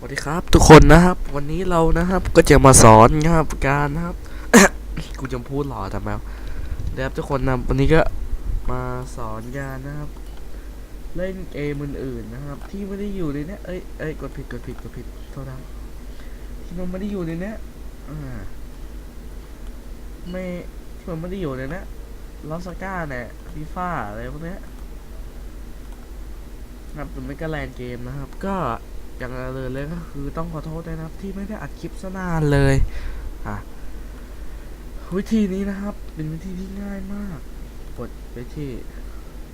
สวัสดีครับ ทุกคนนะครับ วันนี้เรานะครับ ก็จะมาสอนนะครับการนะครับ กูจะพูดหล่อทำไมวะเดี๋ยวครับทุกคนนะวันนี้ก็มาสอนการนะครับ เล่นเกมอื่นๆนะครับ ที่ไม่ได้อยู่ในเนี้ยเอ้ยเอ้ยกดผิดกดผิดกดผิดโทษนะที่มันไม่ได้อยู่ในเนี้ยอ่าไม่ที่มันไม่ได้อยู่ในเนี้ยลอสก้าเนี่ยฟีฟ่าอะไรพวกเนี้ยนะครับมันไม่ก็แลนเกมนะครับ ก็ อย่างเลยเลยก็คือต้องขอโทษด้วยนะครับ ที่ไม่ได้อัดคลิปซะนานเลยอะวิธีนี้นะครับ เป็นวิธีที่ง่ายมาก กดไปที่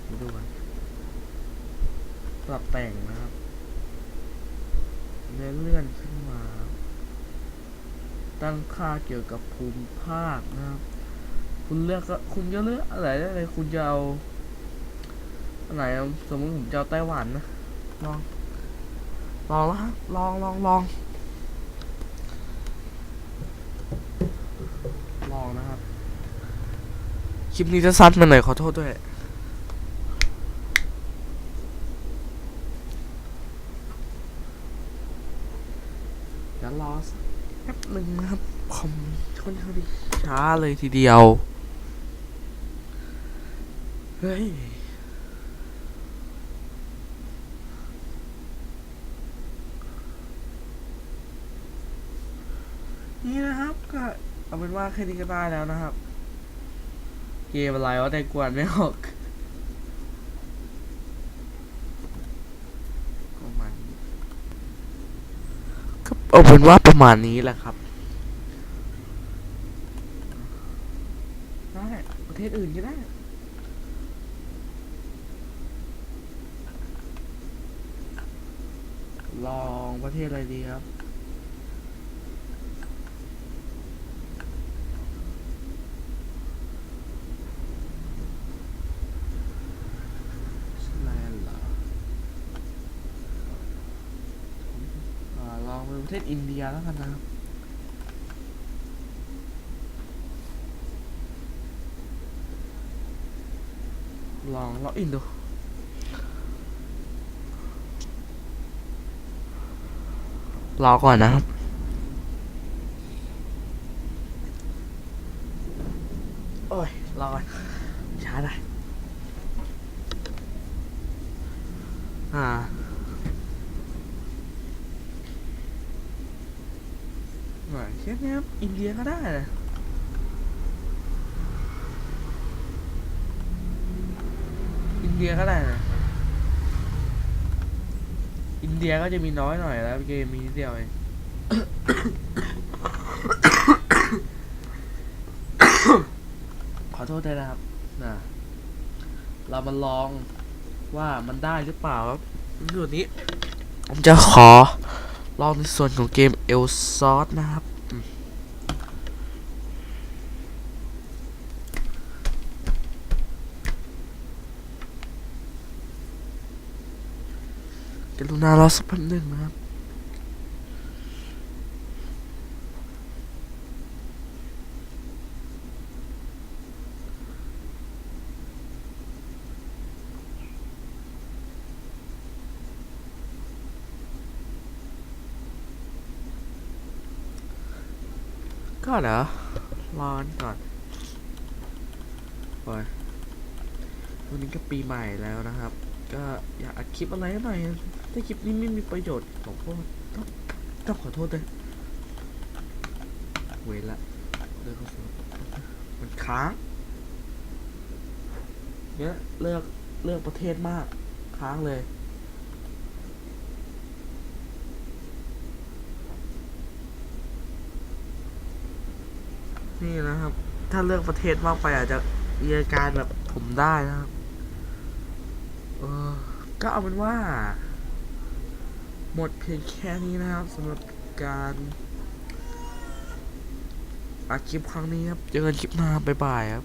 มาดูกันปรับแต่งนะครับเลื่อนเลื่อนขึ้นมา ตั้งค่าเกี่ยวกับภูมิภาคนะครับ คุณเลือกก็คุณจะเลือกอะไรได้เลยคุณจะเอาอะไรอสมมติผมจะเอาไต้หวันนะลอง ลองแล้วฮะลองลองลองลองนะครับ คลิปนี้จะสั้นมาหน่อยขอโทษด้วยเดี๋ยวรอสักแป๊บหนึ่งนะครับคอมค่อนข้างที่ช้าเลยทีเดียว เฮ้ย นี่นะครับ ก็เอาเป็นว่าแค่นี้ก็ได้แล้วนะครับ เกมอะไรวะแต่กวนไม่ออกประมาณนี้ก็เอาเป็นว่าประมาณนี้แหละครับได้ประเทศอื่นก็ได้ลองประเทศอะไรดีครับ แลนด์เหรออ่าลองเประเทศอินเดียแล้วกันนะครับลองล็อกอินดูรอก่อนนะครับ โอ้ย รอก่อนช้าหน่อยอ่า หน่อยเช่นนี้ครับอินเดียก็ได้นะอินเดียก็ได้นะอินเดียก็จะมีน้อยหน่อยแล้วเกมมีนิดเดียวเองขอโทษด้วยนะครับนะเรามาลองว่ามันได้หรือเปล่าครับส่วนนี้ ผมจะขอ ลองในส่วนของเกมเอลซอสนะครับ กันลุนารอสักแป๊บหนึ่งนะครับ ก็เหรอรอกันก่อนโอ้ยวันนี้ก็ปีใหม่แล้วนะครับ ก็อยากอัดคลิปอะไรหน่อยถ้าคลิปนี้ไม่มีประโยชน์ผมก็ต้องต้องขอโทษด้วยเวละเลิกมันค้างเนี่ยเลือกเลือกประเทศมาก ค้างเลย นี่นะครับ ถ้าเลือกประเทศมากไปอาจจะมีอาการแบบผมได้นะครับ เออก็เอาเป็นว่า หมดเพียงแค่นี้นะครับสำหรับการอัดคลิปครั้งนี้ครับ เจอกันคลิปหน้าบ๊ายบายครับ